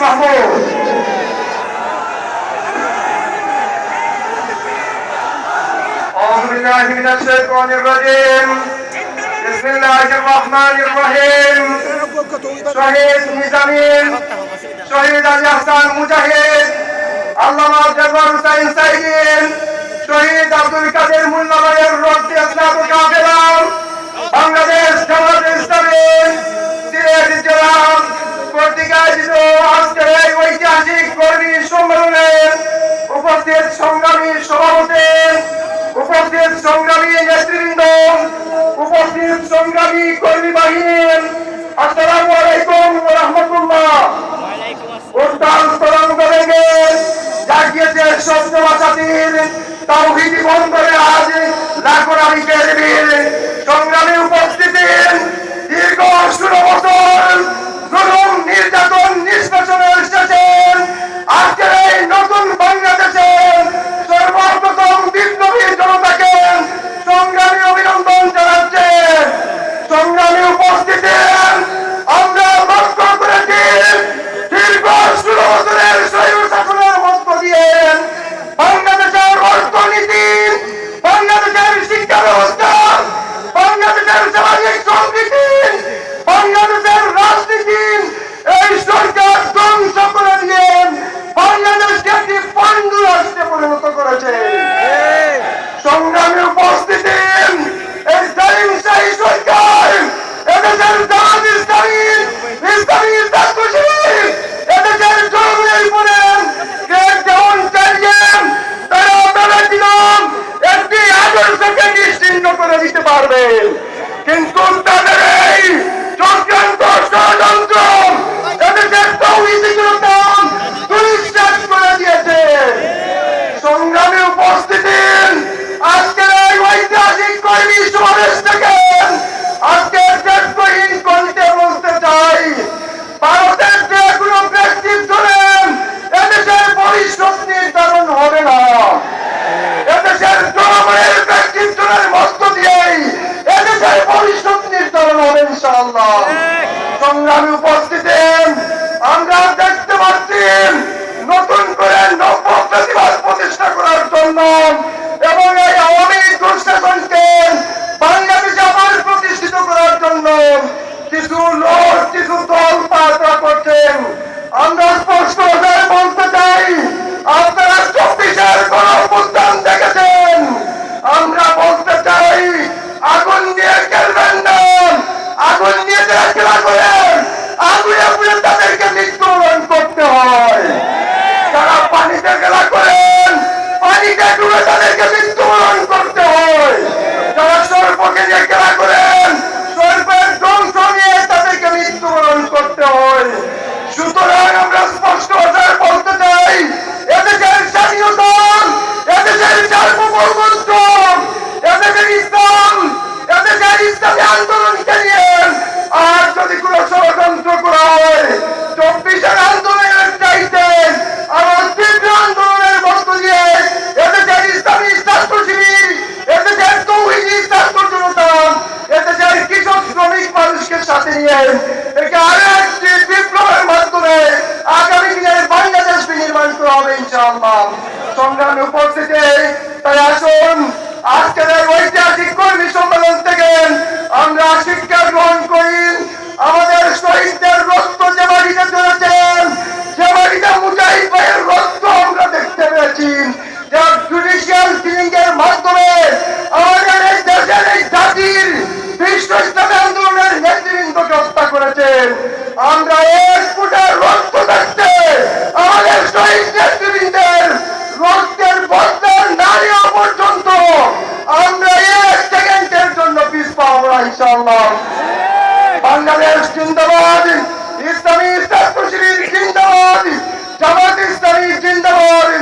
পাব أعوذ بالله من الشيطان الرجيم بسم الله الرحمن الرحيم শহীদ মিজামিল শহীদ আলী হাসান মুজাহিদ, আল্লামা জব্বার হুসাইন সাইদিন শহীদ আব্দুল কাদের মোল্লা ভাইয়ের রক্তি আসলাম উপস্থিত সভাপতি সংগ্রামী নেতৃবৃন্দ, উপস্থিত সংগ্রামী কর্মী বাহিনী আসসালামু আলাইকুম রহমতুল্লাহ। সত্য তাও হিজি বন্ধ করে আজ লাখো রানী কেরবির আন্দোলনের মধ্য দিয়েই, এদেশের পরিষদ নির্ধারণ হবে ইনশাআল্লাহ। সংগ্রামী উপস্থিতি, আমরা দেখতে পাচ্ছি নতুন করে নব্য প্রতিবাদ প্রতিষ্ঠা করার জন্য এবং এই আওয়ামী দুঃশাসনকে বাংলাদেশে আবার প্রতিষ্ঠিত করার জন্য কিছু লোক, কিছু দল পাত্রা করছেন। আমরা স্পষ্ট বলতে চাই, আপনারা চব্বিশের গণ অভ্যুত্থান জিন্দাবাদ। বাংলাদেশ জিন্দাবাদ। ইসলামী রাষ্ট্র জিন্দাবাদ। জামাত ইসলামী জিন্দাবাদ।